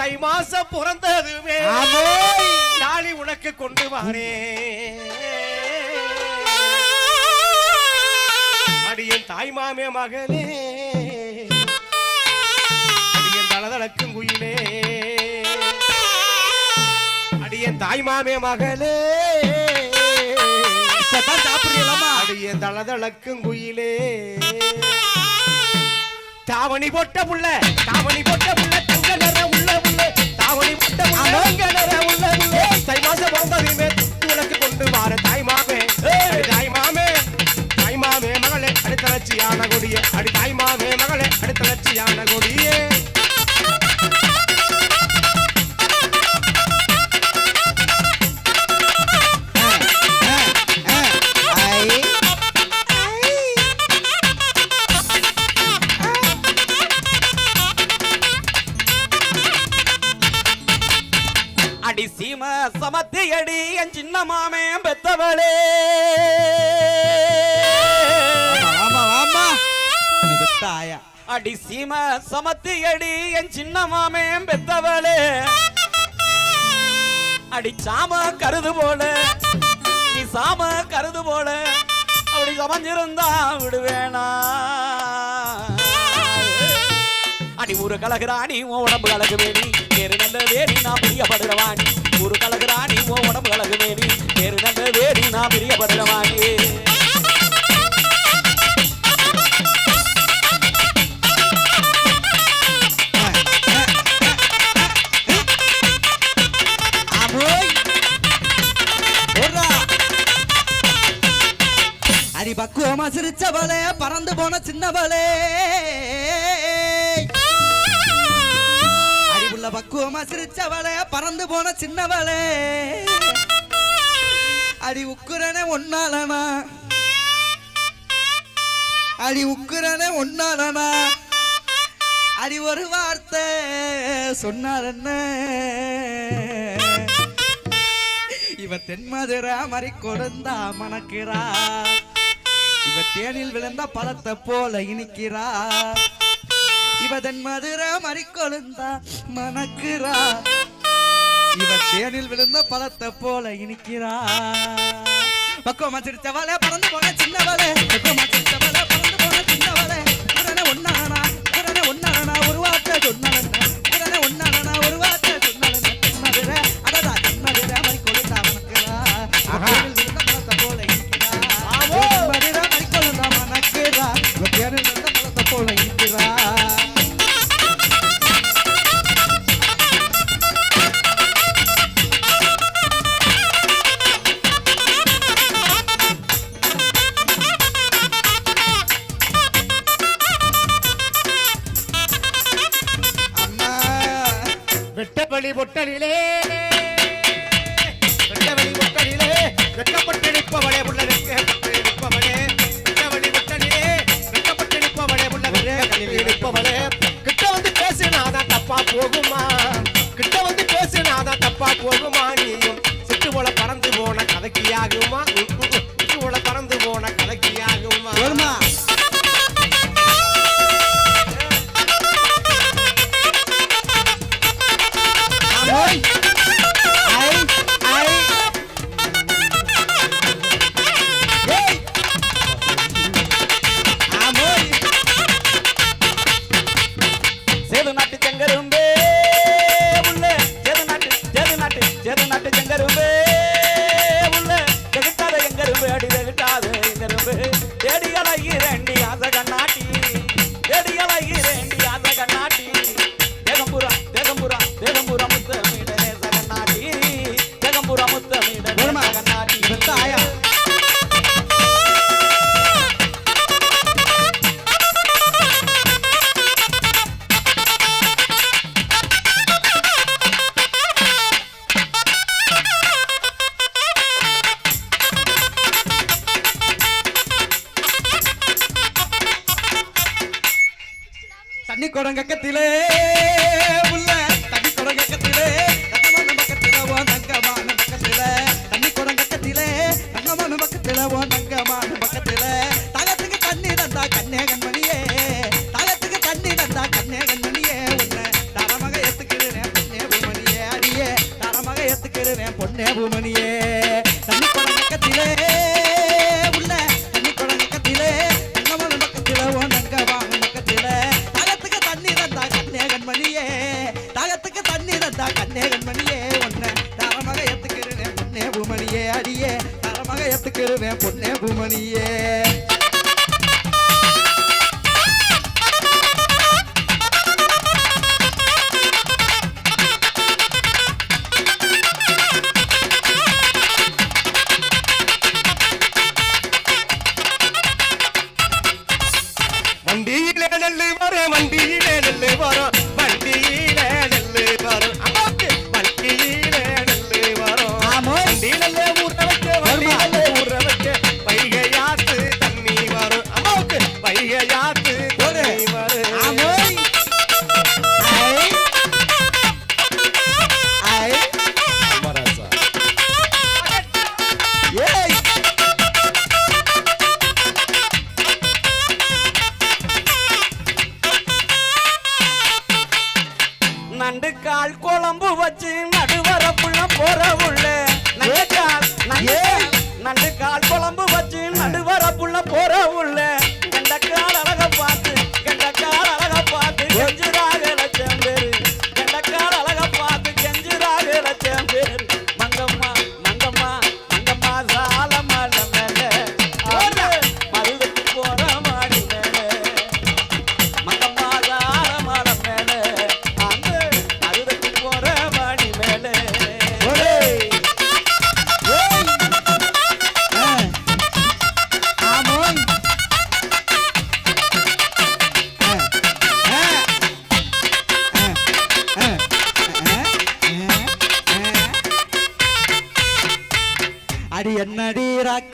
தை மாசம் பிறந்ததுவே ஆமோய். நாளை உனக்கு கொண்டு வாரே. அடியன் தாய் மாமே மகளே. அடியன் தளதளக்கும் குயிலே. அடியன் தாய் மாமே மகளே. இப்பதான் சாப்பிடுறீங்களாமா அடியன் தளதளக்கும் குயிலே. தாவணி போட்ட புள்ள தாவணி போட்ட புள்ள. அடி தாய் மாமே தாய் மாமே மகளே அடி லட்சியான கொடியே. சீம சமத்தி அடி என் சின்ன மாமே பெத்தவளே. அடி சீம சமத்தி அடி என் சின்ன மாமே பெத்தவளே. அடி சாம கருது போல. நீ சாம கருது போல. அப்படி சமைஞ்சிருந்தா விடுவேனா. அடி ஒரு கலகுராணி உன் உடம்பு கலகு வேணி. வேறு நல்ல வேணி நான் பிரியப்படுறவாணி ஒரு கலகுராணி உன் உடம்பு கலகு வேணி வேறு நல்ல வேடி நான் பிரியப்படுறவாணி அடி பக்குவமா சிரிச்சவளே பறந்து போன சின்னவளே. உள்ள சிரிச்சவளே பறந்து போன சின்னவளே. அடி உக்குறனே ஒன்னாலனா அடி உக்குறனே ஒன்னாலனா அடி ஒரு வார்த்தை சொன்னார் என்ன? இவ தென்மதுரா மறி கொடுந்தா மணக்கிறா. இவ தேனில் விழுந்த பழத்தை போல இனிக்கிறா. இவதன் மதுர மறிக்கொழுந்தா மணக்கிறா. இவ தேனில் விழுந்த பழத்தை போல இனிக்கிறா. பக்குவமா சிரிச்சவளே பறந்து போன சின்னவளே. பக்குவமா சிரிச்சவளே பறந்து போன சின்னவளே. உடனே ஒன்னானா உடனே ஒன்னானா ஒரு வார்த்தை சொன்னாலன்னா உடனே ஒன்னானா வெட்டவழி ரெண்டி தண்ணி குடங்கக்கத்திலே உள்ள தண்ணி குடங்கக்கத்திலே தங்கமான பக்கத்திலே தங்கமான பக்கத்திலே தண்ணி குடங்கக்கத்திலே தங்கமான பக்கத்திலே ஏத்துக்கு தண்ணி தந்தா கண்ணே கண்மணியே ஒன்ன தரமாக எத்துக்கிறேன் பொன்னே பூமணியே அடியே. தரமாக எத்துக்கிறேன் பொன்னே பூமணியே.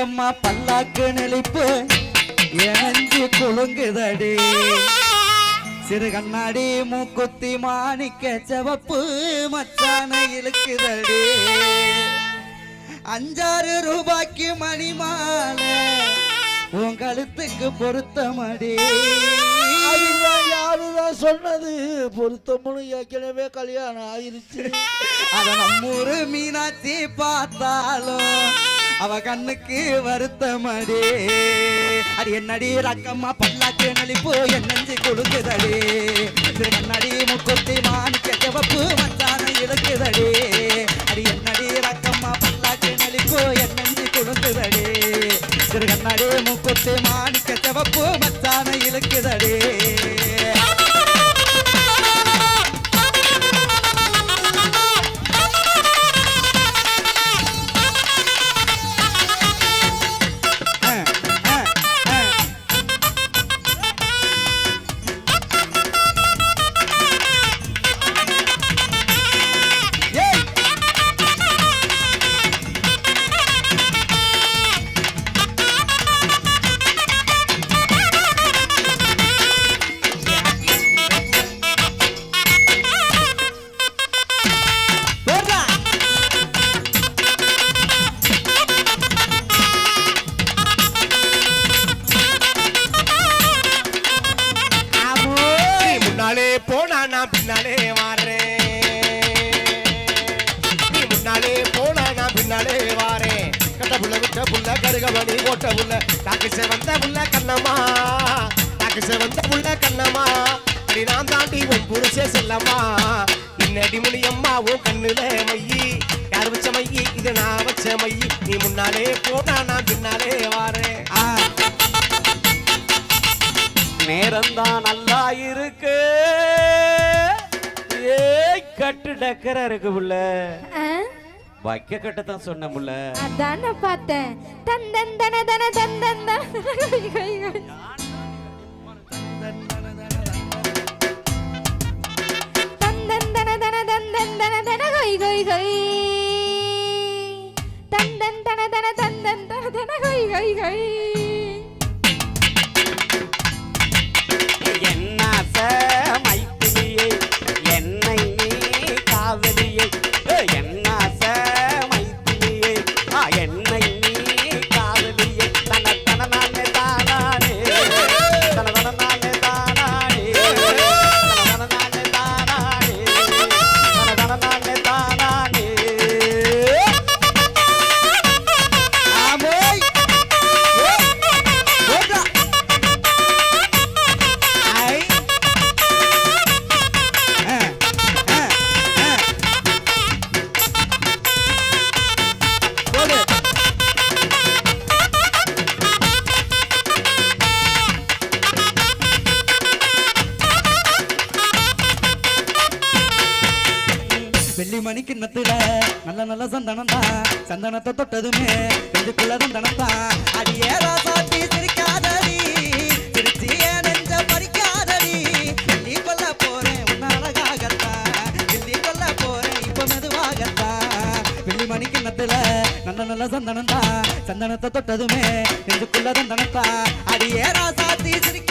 ராக்கம்மா பல்லாக்கு நெளிப்பு எனஞ்சு குலுங்குதடி. சிறு கண்ணாடி மூக்குத்தி மாணிக்க செவப்பு மச்சான இழுக்குதடி. அஞ்சாறு ரூபாய்க்கு மணி மாலை உன் கழுத்துக்கு பொருத்தமடி. யாருதான் சொன்னது? பொருத்தமுன்னு ஏற்கனவே கல்யாணம் ஆயிருச்சு. அத நம்மூரு மீனாட்சி பார்த்தாலும் அவ கண்ணுக்கு வருத்தமடி. அது என்னடி ரக்கம்மா பல்லாக்கு நலிப்பு என் நெஞ்சு கொடுக்குதடி திரு கண்ணாடி முக்குத்தி மாணிக்க சிவப்பு மச்சான இழுக்குதடி. அது என்னடி ரக்கம்மா பல்லாக்கு நலிப்பு என் நெஞ்சு கொடுக்குதடி திரு கண்ணாடி முக்குத்தி மாணிக்க சிவப்பு மச்சான இழுக்குதடி. கண்ணுல மையி. யார் வச்ச மையி? இது நான் வச்ச மையி. நீ முன்னாலே போனா நான் பின்னாலே வாரேன். நேரம்தான் நல்லா இருக்கு. ஏய் கட்டு டக்கர இருக்கு புள்ள? வைக்க கட்ட தான் சொன்ன புள்ள. அதான் பார்த்தேன். தந்தன் தன தன தந்தன் தன கொய் கொய் தன தன தந்தன் கொய் கொய் கொய். தந்தன் தன தன தன தன கொய் கொய் கொய். என்ன நல்ல சந்தனம் தான் சந்தனத்தை தொட்டதுமே நெஞ்சுக்குள்ள சந்தனம் தான் அடியே ராசாத்தி சிரிக்காதடி. சிரிச்சி நெஞ்ச பறிக்காதடி. கிள்ளி கொல்ல போறேன் உன்ன அழகாகத்தான் கிள்ளி கொல்ல போறேன் இப்ப மெதுவாகத்தான் வெள்ளி மணி கிண்ணத்துல நல்ல நல்ல சந்தனம் தான் சந்தனத்தை தொட்டதுமே நெஞ்சுக்குள்ள தந்தனம் தான் அடியே ராசாத்தி சிரிக்க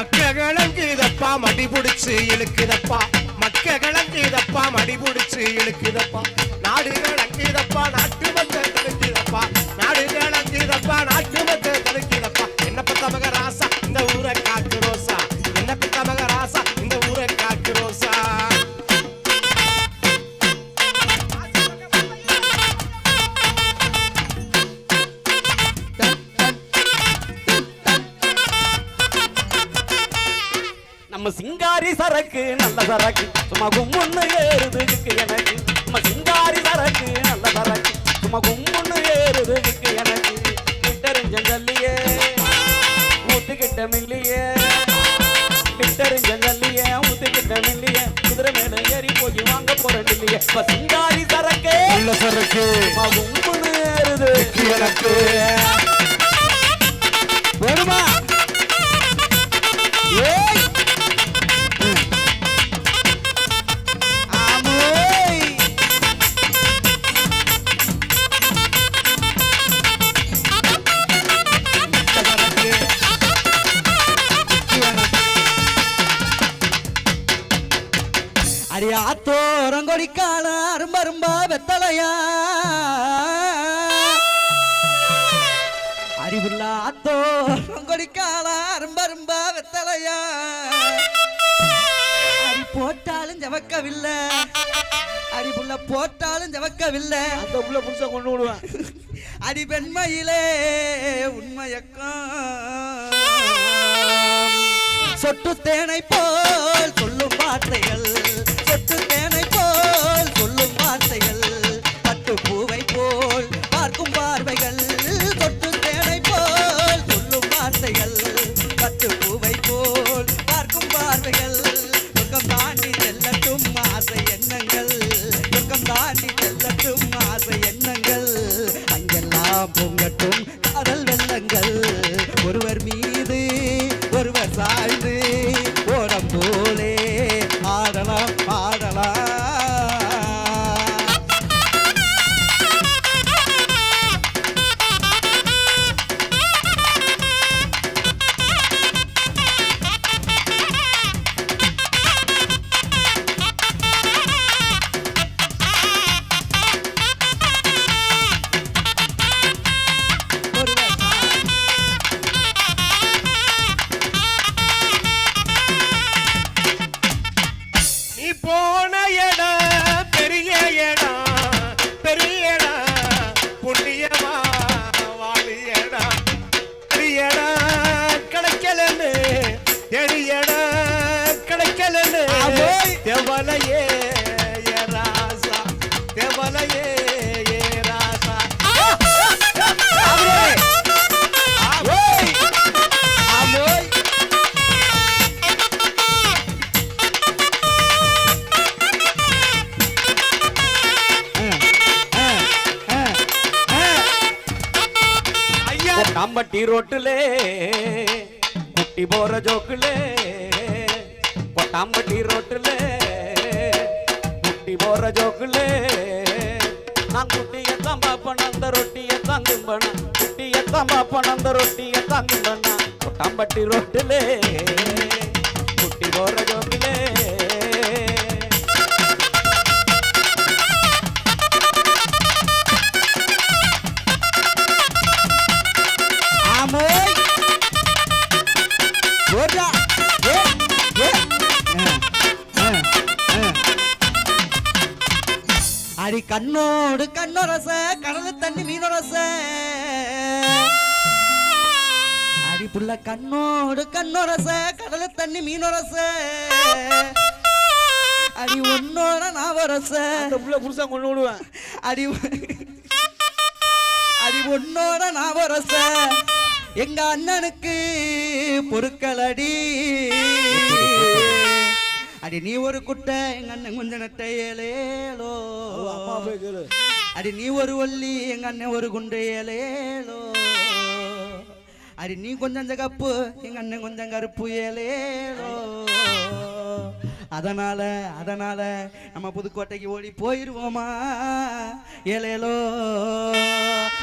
மக்க கிழங்குதப்பா மடி புடிச்சு இழுக்குதப்பா. மக்க கிழங்குதப்பா மடி புடிச்சு இழுக்குதப்பா. நாடு கிழங்குதப்பா நாட்டு மந்த சரக்கு. சும்மா கும்முன்னு ஏறுதுக்கு எனக்கு. நம்ம சிங்காரி சரக்கு நல்ல சரக்கு. சும்மா கும்முன்னு ஏறுதுக்கு எனக்கு. கிட்டறிஞ்சல்லியே ஊத்துக்கிட்ட மில்லியே. கிட்டறிஞ்சல்லியே ஊத்துக்கிட்ட மில்லியே. குதிரை மேல ஏறி போய் வாங்க போறேன் இல்லையே நம்ம சிங்காரி சரக்கு. நல்ல சரக்கு. சும்மா கும்முன்னு ஏறுது எனக்கு. அரியாத்தோரங்கொடிக்கால அரும்பரும்பா வெத்தலையா? அறிவுள்ள ஆத்தோரங்கொடிக்கால அரும்பரும்பா வெத்தலையா? அடி போட்டாலும் ஜவக்கவில்லை. அடிபுள்ள போட்டாலும் ஜவக்கவில்லை. அந்த புள்ள புதுசா கொண்டு விடுவேன் அடி பெண்மையிலே உண்மையக்கம் சொட்டு தேனை போல் சொல்லும் வார்த்தைகள் சொட்டு தேனை வார்த்தைகள் இடம் கிடைக்கலன்னு ஆமோய். பட்டி போற ஜோக்குலே பொட்டாம்பட்டி ரோட்டுலே குட்டி போற ஜோக்குலே. நான் குட்டியத்தான் பாப்பன் அந்த ரொட்டியத்தான் திம்பனா. குட்டியத்தான் பாப்பன் அந்த ரொட்டியத்தான் திம்பனா. பொட்டாம்பட்டி ரோட்டுலே குட்டி போற ஜோக்குலே. கண்ணோடு கண்ணொரச கடலு தண்ணி மீனொரச. அடி புள்ள கண்ணோடு கண்ணொரச கடலு தண்ணி மீனொரச. அடி உன்னோட நாவரச. அந்த புள்ள புருஷன் கொண்டு விடுவேன் அடி அடி உன்னோட நாவரச. எங்க அண்ணனுக்கு பொருட்களடி அடி நீ ஒரு குட்டை எங்க அண்ணன் கொஞ்ச நட்டை ஏலேலோ அம்மா போய் கேளு. அடி நீ ஒரு ஒல்லி எங்க அண்ணன் ஒரு குண்டு ஏலேலோ அடி நீ கொஞ்சம் கப்பு எங்க அண்ணன் கொஞ்சம் கருப்பு ஏலேலோ அதனால அதனால நம்ம புதுக்கோட்டைக்கு ஓடி போயிருவோமா ஏலேலோ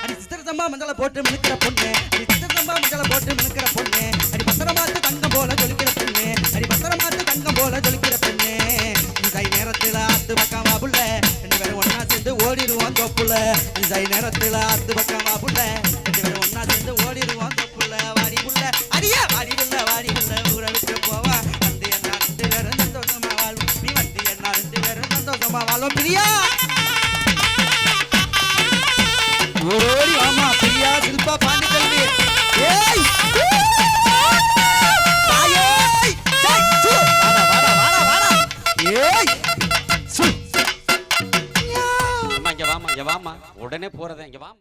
அடி சித்திர சம்பா மஞ்சளை போட்டு மினுக்கிற பொண்ணு. அடி சித்திர சம்பா மஞ்சளை போட்டு மினுக்கிற பொண்ணு. அடி பத்திரமாத்து தங்கம் போல ஜொலிக்கிற பொண்ணு. அடி பத்திரமாத்து தங்கம் போல ஜொலிக்கிற அத்து பக்கமா பக்கம் புள்ள. ரெண்டு பேரும் ஒன்னா சேர்ந்து ஓடிடுவோம் தொப்புல இந்த நேரத்துல அத்து பக்கம் புள்ள. ரெண்டு பேரும் ஒன்னா சேர்ந்து ஓடிடுவோம் தொப்புல வாடி புள்ள. அடியா வாடி புள்ள வாடி புள்ள. ஊரை விட்டு போவா. வந்து என்ன ரெண்டு பேரும் சந்தோஷமா வாழ்வோம். நீ வந்து என்ன ரெண்டு பேரும் சந்தோஷமா வாழ்வோம் பிரியா. ஓடி வாமா பிரியா. சில்பா பாண்டி கல்வி ஏய். தாயே ஏய். வாமா உடனே போறதே இங்க வாமா